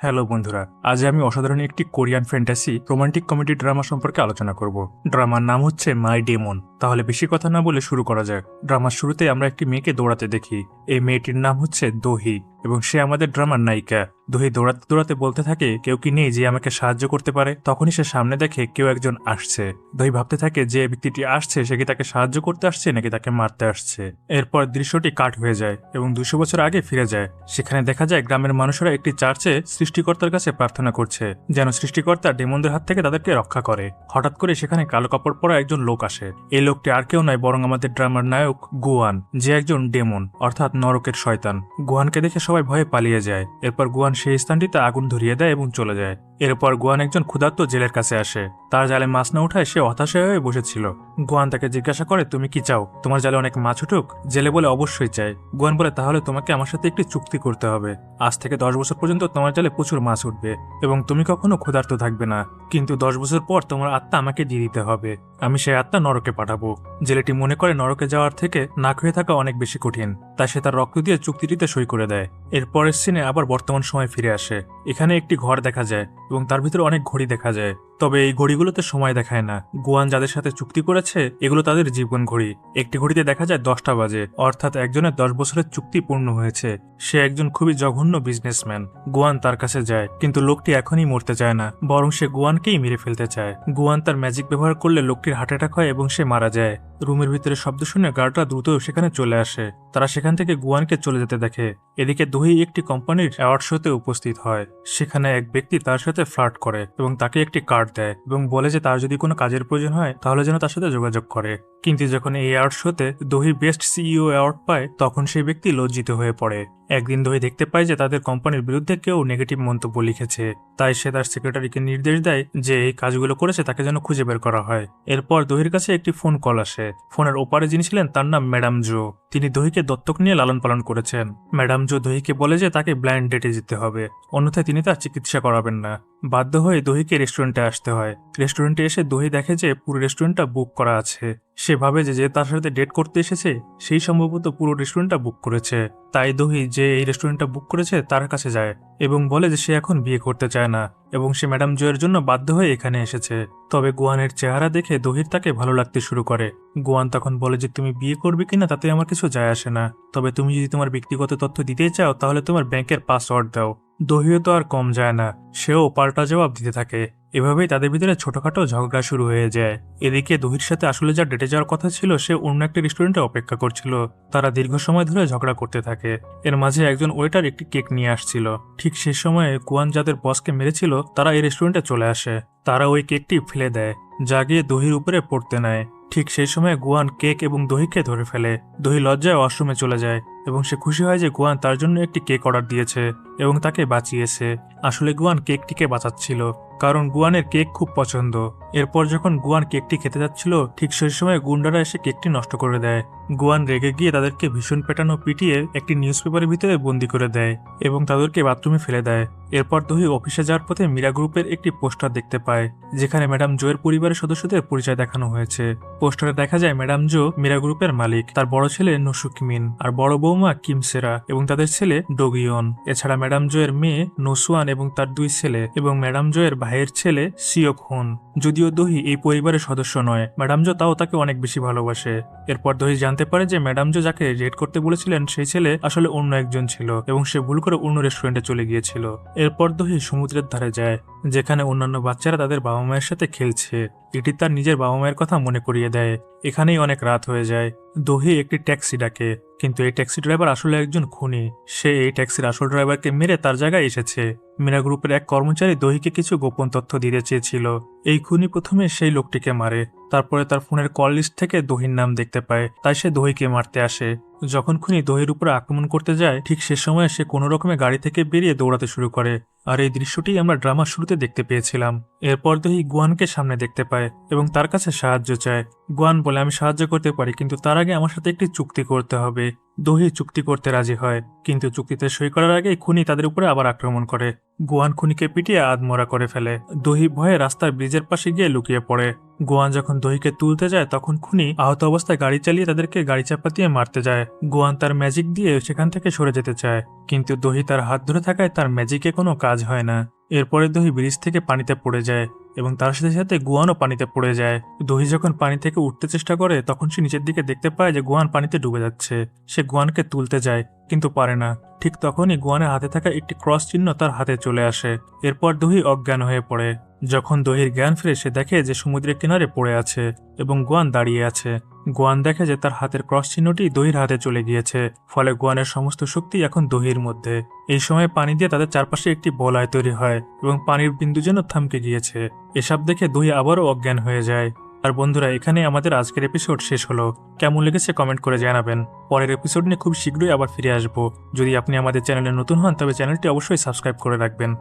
Hello বন্ধুরা, আজ আমি অসাধারণ একটি Korean fantasy romantic comedy drama সম্পর্কে আলোচনা করব। ড্রামার নাম হচ্ছে মাই ডেমন। তাহলে বেশি কথা না বলে শুরু করা যাক। ড্রামার শুরুতে আমরা একটি মেয়েকে দৌড়াতে দেখি। এই মেয়েটির নাম হচ্ছে দোহি এবং সে আমাদের ড্রামার নায়িকা। দহি দৌড়াতে দৌড়াতে বলতে থাকে, কেউ কি নেই যে আমাকে সাহায্য করতে পারে? তখনই সে সামনে দেখে কেউ একজন আসছে। দহি ভাবতে থাকে যে ব্যক্তিটি আসছে, সে কি তাকে সাহায্য করতে আসছে নাকি তাকে মারতে আসছে? এরপর দৃশ্যটি কাট হয়ে যায় এবং দুশো বছর আগে ফিরে যায়। সেখানে দেখা যায় গ্রামের মানুষেরা একটি চার্চে সৃষ্টিকর্তার কাছে প্রার্থনা করছে, যেন সৃষ্টিকর্তা ডেমনদের হাত থেকে তাদেরকে রক্ষা করে। হঠাৎ করে সেখানে কালো কাপড় পরা একজন লোক আসে। এই লোকটি আর কেউ নয়, বরং আমাদের ড্রামার নায়ক গুয়ান, যে একজন ডেমন, অর্থাৎ নরকের শয়তান। গুয়ানকে দেখে সবাই ভয়ে পালিয়ে যায়। এরপর গুয়ান সেই স্থানটিতে আগুন ধরিয়ে দেয় এবং চলে যায়। এরপর গুয়ান একজন ক্ষুধার্ত জেলের কাছে আসে। তার জালে মাছ না উঠায় সে হতাশা হয়ে বসেছিল। গুয়ান তাকে জিজ্ঞাসা করে, তুমি কি চাও? তোমার জালে অনেক মাছ উঠুক? জেলে বলে, অবশ্যই চাই। গুয়ান বলে, তাহলে তোমাকে আমার সাথে একটি চুক্তি করতে হবে। আজ থেকে দশ বছর পর্যন্ত তোমার জালে প্রচুর মাছ উঠবে এবং তুমি কখনো ক্ষুধার্ত থাকবে না। কিন্তু দশ বছর পর তোমার আত্মা আমাকে দিয়ে দিতে হবে। আমি সেই আত্মা নরকে পাঠাবো। জেলেটি মনে করে, নরকে যাওয়ার থেকে না খেয়ে থাকা অনেক বেশি কঠিন। তাই সে তার রক্ত দিয়ে চুক্তিটিতে সই করে দেয়। এরপরের সিনে আবার বর্তমান সময় ফিরে আসে। এখানে একটি ঘর দেখা যায়। এবং তার ভিতরে অনেক ঘড়ি দেখা যায়। তবে এই ঘড়িগুলোতে সময় দেখায় না। গুয়ান যাদের সাথে চুক্তি করেছে, এগুলো তাদের জীবন ঘড়ি। একটি ঘড়িতে দেখা যায় দশটা বাজে, অর্থাৎ একজনের দশ বছরের চুক্তি পূর্ণ হয়েছে। সে একজন খুবই জঘন্য বিজনেসম্যান গুয়ান তার কাছে যায়, কিন্তু লোকটি এখনই মরতে চায় না, বরং সে গুয়ানকেই মেরে ফেলতে চায়। গুয়ান তার ম্যাজিক ব্যবহার করলে লোকটির হার্ট অ্যাটাক হয় এবং সে মারা যায়। রুমের ভিতরে শব্দ শুনে গার্ডরা দ্রুত সেখানে চলে আসে। তারা সেখান থেকে গুয়ানকে চলে যেতে দেখে। এদিকে দহি একটি কোম্পানির অ্যাওয়ার্ড শোতে উপস্থিত হয়। সেখানে এক ব্যক্তি তার সাথে ফ্লার্ট করে এবং তাকে একটি কার্ড দেয় এবং বলে যে তার যদি কোনো কাজের প্রয়োজন হয়, তাহলে যেন তার সাথে যোগাযোগ করে। কিন্তু যখন এই অ্যাওয়ার্ড শোতে দহি বেস্ট সিইও অ্যাওয়ার্ড পায়, তখন সেই ব্যক্তি লজ্জিত হয়ে পড়ে। একদিন দহি দেখতে পায় যে তাদের কোম্পানির বিরুদ্ধে কেউ নেগেটিভ মন্তব্য লিখেছে। তাই সে তার সেক্রেটারিকে নির্দেশ দেয় যে এই কাজগুলো করেছে তাকে যেন খুঁজে বের করা হয়। এরপর দহির কাছে একটি ফোন কল আসে। ফোনের ওপারে যিনি ছিলেন তার নাম ম্যাডাম জো। তিনি দহিকে দত্তক নিয়ে লালন পালন করেছেন। ম্যাডাম জো দহিকে বলে যে তাকে ব্লাইন্ড ডেটে যেতে হবে। অন্যথায় তিনি তার চিকিৎসা করাবেন না। বাধ্য হয়ে দহিকে রেস্টুরেন্টে আসতে হয়। রেস্টুরেন্টে এসে দহি দেখে যে পুরো রেস্টুরেন্টটা বুক করা আছে। সে ভাবে যে যে তার সাথে ডেট করতে এসেছে, সেই সম্ভবত পুরো রেস্টুরেন্টটা বুক করেছে। তাই দহি যে এই রেস্টুরেন্টটা বুক করেছে তার কাছে যায় এবং বলে যে সে এখন বিয়ে করতে চায় না এবং সে ম্যাডাম জয়ের জন্য বাধ্য হয়ে এখানে এসেছে। তবে গুয়ানের চেহারা দেখে দহির তাকে ভালো লাগতে শুরু করে। গুয়ান তখন বলে যে, তুমি বিয়ে করবে কিনা তাতে আমার কিছু যায় আসে না। তবে তুমি যদি তোমার ব্যক্তিগত তথ্য দিতে চাও তাহলে তোমার ব্যাংকের পাসওয়ার্ড দাও। দহিও তো আর কম যায় না। সেও পাল্টা জবাব দিতে থাকে। এভাবেই তাদের ভিতরে ছোটখাটো ঝগড়া শুরু হয়ে যায়। এদিকে দহির সাথে আসলে যা ডেটে যাওয়ার কথা ছিল, সে অন্য একটা রেস্টুরেন্টে অপেক্ষা করছিল। তারা দীর্ঘ সময় ধরে ঝগড়া করতে থাকে। এর মাঝে একজন ওয়েটার একটি কেক নিয়ে আসছিল। ঠিক সে সময়ে কুয়ান যাদের বসকে মেরেছিল, তারা এই রেস্টুরেন্টে চলে আসে। তারা ওই কেকটি ফেলে দেয়, যা গিয়ে দহির উপরে পড়তে নেয়। ঠিক সেই সময় গুয়ান কেক এবং দহিকে ধরে ফেলে। দহি লজ্জায় ওয়াশরুমে চলে যায় এবং সে খুশি হয় যে গুয়ান তার জন্য একটি কেক অর্ডার দিয়েছে এবং তাকে বাঁচিয়েছে। আসলে গুয়ান কেকটিকে বাঁচাচ্ছিল। কারণ গুয়ানের কেক খুব পছন্দ। এরপর যখন গুয়ান কেকটি খেতে যাচ্ছিল, ঠিক সেই সময় গুন্ডারা এসে কেকটি নষ্ট করে দেয়। গুয়ান রেগে গিয়ে তাদেরকে ভীষণ পেটানো পিটিয়ে একটি নিউজ পেপারের ভিতরে বন্দি করে দেয় এবং তাদেরকে বাথরুমে ফেলে দেয়। এরপর দহি অফিসে যাওয়ার পথে মীরা গ্রুপের একটি পোস্টার দেখতে পায়, যেখানে ম্যাডাম জোয়ের পরিবারের সদস্যদের পরিচয় দেখানো হয়েছে। পোস্টারে দেখা যায় ম্যাডাম জো মীরা গ্রুপের মালিক, তার বড় ছেলে নসুক মিন আর বড় বৌমা কিমসেরা এবং তাদের ছেলে ডোগিয়ন। এছাড়া ম্যাডাম জোয়ের মেয়ে নোসুয়ান এবং তার দুই ছেলে এবং ম্যাডাম জোয়ের ভাইয়ের ছেলে সিওক হুন। যদিও দহি এই পরিবারের সদস্য নয় ম্যাডাম জো তাও তাকে অনেক বেশি ভালোবাসে। এরপর দহি জানতে পারে যে ম্যাডাম জো যাকে রেড করতে বলেছিলেন, সেই ছেলে আসলে অন্য একজন ছিল এবং সে ভুল করে অন্য রেস্টুরেন্টে চলে গিয়েছিল। এরপর দহি সমুদ্রের ধারে যায়, যেখানে অন্যান্য বাচ্চারা তাদের বাবা মায়ের সাথে খেলছে। এটি তার নিজের বাবা মায়ের কথা মনে করিয়ে দেয়। এখানেই অনেক রাত হয়ে যায়। দহি একটি ট্যাক্সি ডাকে, কিন্তু এই ট্যাক্সি ড্রাইভার আসলে একজন খুনি। সে এই ট্যাক্সির আসল ড্রাইভারকে মেরে তার জায়গায় এসেছে। মীরা গ্রুপের এক কর্মচারী দহিকে কিছু গোপন তথ্য দিতে চেয়েছিল। এই খুনি প্রথমে সেই লোকটিকে মারে, তারপরে তার ফোনের কল লিস্ট থেকে দহির নাম দেখতে পায়, তাই সে দহিকে মারতে আসে। যখন খুনি দহির উপরে আক্রমণ করতে যায়, ঠিক সে সময় সে কোনো রকমে গাড়ি থেকে বেরিয়ে দৌড়াতে শুরু করে। আর এই দৃশ্যটি আমরা ড্রামার শুরুতে দেখতে পেয়েছিলাম। এরপর দহি গুয়ানকে সামনে দেখতে পায় এবং তার কাছে সাহায্য চায়। গুয়ান বলে, আমি সাহায্য করতে পারি, কিন্তু তার আগে আমার সাথে একটি চুক্তি করতে হবে। দহি চুক্তি করতে রাজি হয়, কিন্তু চুক্তিতে সই করার আগেই খুনি তাদের উপরে আবার আক্রমণ করে। গোয়ান খুনিকে পিটিয়ে আধমরা করে ফেলে। দহি ভয়ে রাস্তার ব্রিজের পাশে গিয়ে লুকিয়ে পড়ে। গোয়ান যখন দহিকে তুলতে যায়, তখন খুনি আহত অবস্থায় গাড়ি চালিয়ে তাদেরকে গাড়ি চাপা দিয়ে মারতে যায়। গোয়ান তার ম্যাজিক দিয়ে সেখান থেকে সরে যেতে চায়, কিন্তু দহি তার হাত ধরে থাকায় তার ম্যাজিকে কোনো কাজ হয় না। এরপরে দহি ব্রিজ থেকে পানিতে পড়ে যায় এবং তার সাথে সাথে গুয়ানও পানিতে পড়ে যায়। দহি যখন পানি থেকে উঠতে চেষ্টা করে, তখন সে নিচের দিকে দেখতে পায় যে গুয়ান পানিতে ডুবে যাচ্ছে। সে গুয়ানকে তুলতে যায়, কিন্তু পারে না। ঠিক তখনই গুয়ানের হাতে থাকা একটি ক্রস চিহ্ন তার হাতে চলে আসে। এরপর দহি অজ্ঞান হয়ে পড়ে। যখন দহির জ্ঞান ফিরে সে দেখে যে সমুদ্রের কিনারে পড়ে আছে এবং গোয়ান দাঁড়িয়ে আছে। গোয়ান দেখে যে তার হাতের ক্রস চিহ্নটি দহির হাতে চলে গিয়েছে, ফলে গোয়ানের সমস্ত শক্তি এখন দহির মধ্যে। এই সময় পানি দিয়ে তাদের চারপাশে একটি বলয় তৈরি হয় এবং পানির বিন্দু যেন থামকে গিয়েছে। এসব দেখে দহি আবারও অজ্ঞান হয়ে যায়। আর বন্ধুরা, এখানে আমাদের আজকের এপিসোড শেষ হলো। কেমন লেগেছে কমেন্ট করে জানাবেন। পরের এপিসোড নিয়ে খুব শীঘ্রই আবার ফিরে আসব। যদি আপনি আমাদের চ্যানেলে নতুন হন, তবে চ্যানেলটি অবশ্যই সাবস্ক্রাইব করে রাখবেন।